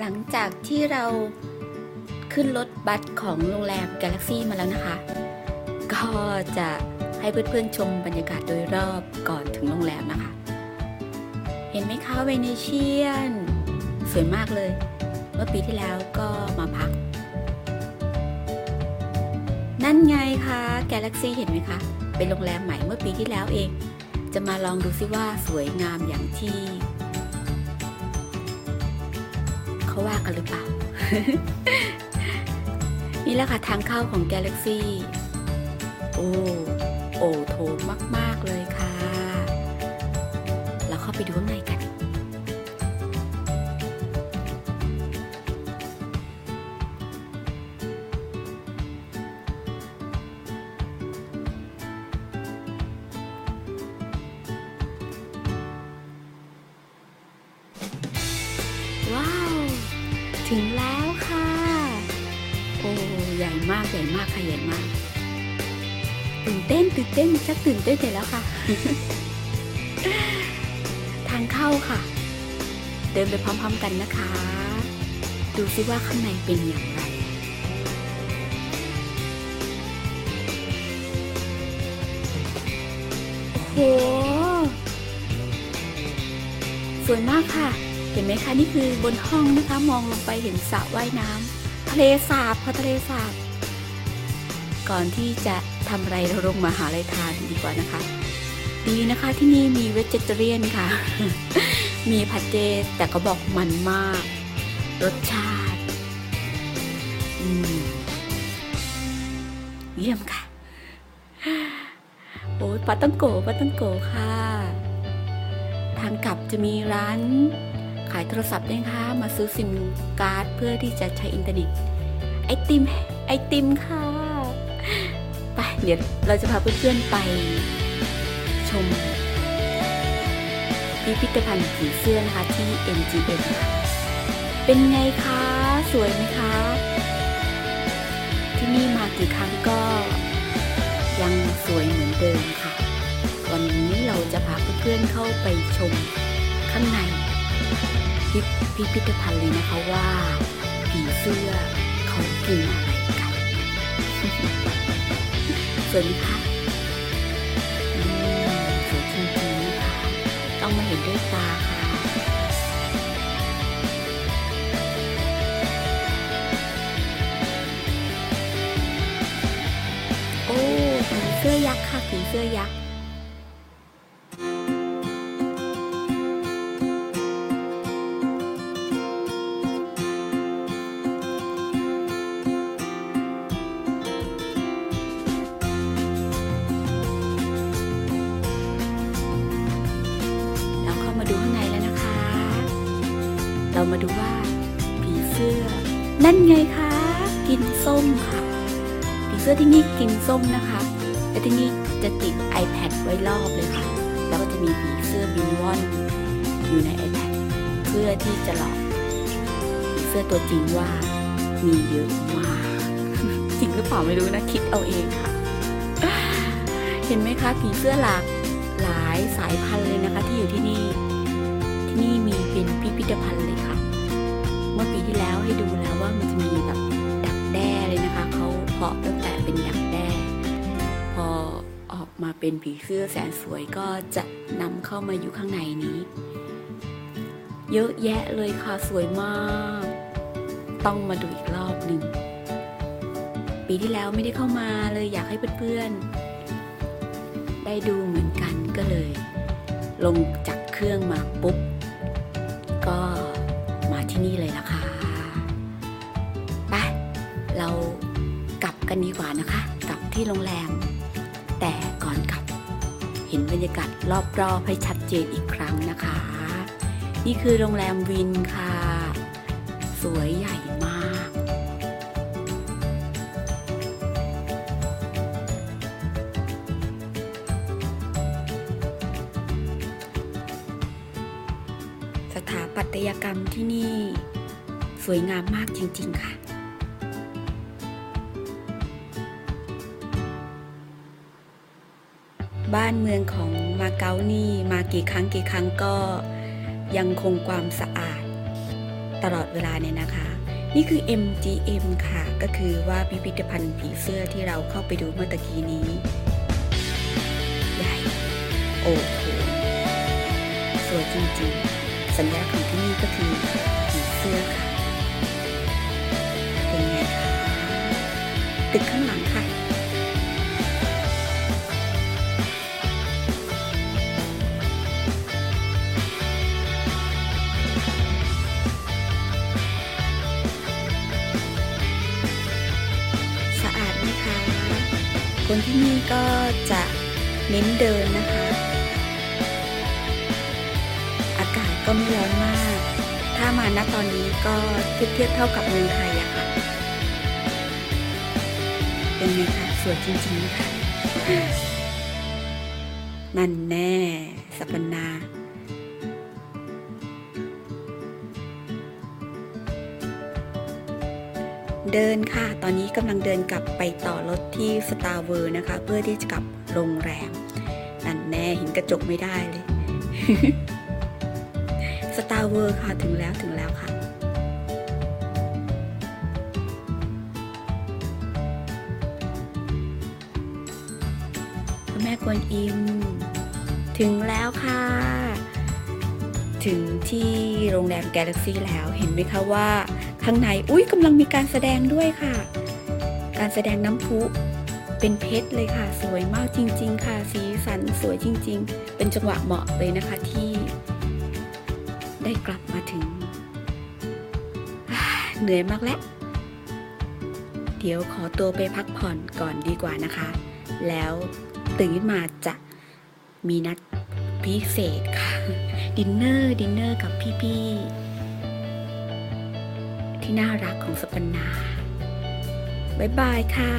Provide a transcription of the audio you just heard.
หลังจากที่เราขึ้นรถบัสของโรงแรม Galaxy มาแล้วนะคะ ก็จะให้เพื่อนๆชมบรรยากาศโดยรอบก่อนถึงโรงแรมนะคะ เห็นไหมคะเวเนเชียน สวยมากเลย เมื่อปีที่แล้วก็มาพัก นั่นไงคะ Galaxy เห็นไหมคะ เป็นโรงแรมใหม่เมื่อปีที่แล้วเอง จะมาลองดูซิว่าสวยงามอย่างที่ เขาว่ากันหรือเปล่า นี่แหละค่ะทางเข้าของ Galaxy โอ้โอโถงมาก ๆ เลยค่ะ เราเข้าไปดูข้างในกัน ว้าว ถึงแล้วค่ะ โอ้ใหญ่มากใหญ่มากค่ะใหญ่มาก ตื่นเต้นตื่นเต้นชักตื่นเต้นเสร็จแล้วค่ะ ทางเข้าค่ะ เดินไปพร้อมๆกันนะคะ ดูซิว่าข้างในเป็นอย่างไรโอ้โหสวยมากค่ะเห็นไหมคะนี่คือบนห้องนะคะมองลงไปเห็นสระว่ายน้ำทะเลสาบค่ะทะเลสาบ ก่อนที่จะทำอะไรเราลงมาหาอะไรทานดีกว่านะคะ ดีนะคะที่นี่มีเวจเจเรียนค่ะ มีผัดเจแต่ก็บอกมันมาก รสชาติเยี่ยมค่ะ โอ้ปาตังโกปาตังโกค่ะ ทางกลับจะมีร้าน ขายโทรศัพท์ด้วยนะคะมาซื้อซิมการ์ดเพื่อที่จะใช้อินเทอร์เน็ต ไอติม ไอติมค่ะ ไป เดี๋ยวเราจะพาเพื่อนๆไป ชม พิพิธภัณฑ์ผีเสื้อนะคะที่ MGM เป็นไงคะ สวยไหมคะ ที่นี่มากี่ครั้งก็ ยังสวยเหมือนเดิมค่ะ วันนี้เราจะพาเพื่อนๆเข้าไปชมข้างใน พิพิพิธภัณฑ์เลยนะคะว่า ผีเสื้อเขากินอะไรกันสวยไหมคะอืมสวยจริงๆนะคะต้องมาเห็นด้วยตาค่ะโอ้ผีเสื้อยักษ์ค่ะผีเสื้อยักษ์ มาดูว่า ผีเสื้อ นั่นไงคะ กินส้มค่ะ ผีเสื้อที่นี่กินส้มนะคะ และที่นี่จะติด iPad ไว้รอบเลยค่ะ แล้วก็จะมีผีเสื้อบินว่อนอยู่ใน iPad เพื่อที่จะหลอกผีเสื้อตัวจริงว่ามีเยอะมาก จริงหรือเปล่าไม่รู้นะ คิดเอาเองค่ะ เห็นไหมคะ ผีเสื้อหลากหลายสายพันธุ์เลยนะคะ ที่อยู่ที่นี่ ที่นี่มีเป็นพิพิธภัณฑ์เลย มื่อปีที่แล้วให้ดูแล้วว่ามันจะมีแบบดักแด้เลยนะคะเขาเพาะตั้งแต่เป็นดักแด้ พอออกมาเป็นผีเสื้อแสนสวยก็จะนำเข้ามาอยู่ข้างในนี้ เยอะแยะเลยค่ะสวยมาก ต้องมาดูอีกรอบหนึ่งปีที่แล้วไม่ได้เข้ามาเลยอยากให้เพื่อนๆ ได้ดูเหมือนกันก็เลย ลงจากเครื่องมาปุ๊บ กันดีกว่านะคะกลับที่โรงแรม แต่ก่อนกลับ เห็นบรรยากาศรอบๆให้ชัดเจนอีกครั้งนะคะ นี่คือโรงแรมวินค่ะ สวยใหญ่มาก สถาปัตยกรรมที่นี่ สวยงามมากจริง ๆ ค่ะ บ้านเมืองของมาเก๊านี่มากี่ครั้งกี่ครั้งก็ยังคงความสะอาด ตลอดเวลาเนี่ยนะคะ นี่คือ MGM ค่ะ ก็คือว่าพิพิธภัณฑ์ผีเสื้อที่เราเข้าไปดูเมื่อตะกี้นี้ ใหญ่ โอ้โหสวยจริงๆ สัญลักษณ์ของที่นี่ก็คือผีเสื้อค่ะ เป็นไงคะตึกข้างหลัง คนที่นี่ก็จะเน้นเดินนะคะ อากาศก็ไม่ร้อนมาก ถ้ามาณตอนนี้ก็เทียบเทียบเท่ากับเมืองไทยอะค่ะ เป็นไงคะสวยจริงๆค่ะนั่นแน่ สัปปนา เดินค่ะ ตอนนี้กำลังเดินกลับไปต่อรถที่สตาร์เวอร์นะคะ เพื่อที่จะกลับโรงแรม นั่นแน่เห็นกระจกไม่ได้เลยสตาร์เวอร์ค่ะถึงแล้วถึงแล้วค่ะแม่กวนอิม ถึงแล้วค่ะ ถึงที่โรงแรม Galaxy แล้วเห็นไหมคะว่า ข้างในอุ้ยกำลังมีการแสดงด้วยค่ะ การแสดงน้ำพุเป็นเพชรเลยค่ะ สวยมากจริง ๆ ค่ะ สีสันสวยจริง ๆ เป็นจังหวะเหมาะเลยนะคะที่ ได้กลับมาถึง เหนื่อยมากแล้วเดี๋ยวขอตัวไปพักผ่อนก่อนดีกว่านะคะ แล้วตื่นขึ้นมาจะมีนัดพิเศษค่ะ ดินเนอร์ดินเนอร์กับพี่ๆ ที่น่ารักของสปันนา บ๊ายบายค่ะ